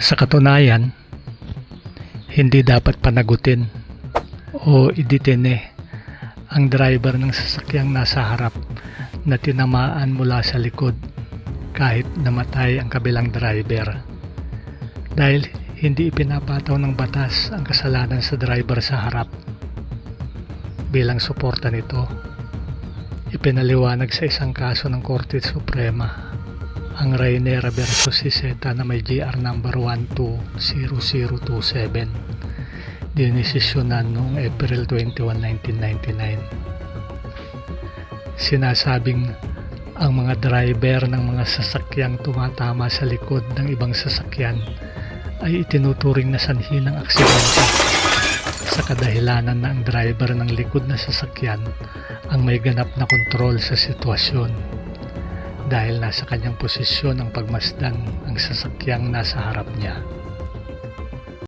Sa katunayan, hindi dapat panagutin o idetene ang driver ng sasakyang nasa harap na tinamaan mula sa likod kahit namatay ang kabilang driver. Dahil hindi ipinapataw ng batas ang kasalanan sa driver sa harap. Bilang suporta nito, ipinaliwanag sa isang kaso ng Korte Suprema ang Rainera versus Siseta na may GR number 120027 dinesisyonan noong April 21, 1999. Sinasabing ang mga driver ng mga sasakyang tumatama sa likod ng ibang sasakyan ay itinuturing na sanhi ng aksidente. Sa kadahilanan na ang driver ng likod na sasakyan ang may ganap na kontrol sa sitwasyon dahil nasa kanyang posisyon ang pagmasdan ang sasakyang nasa harap niya.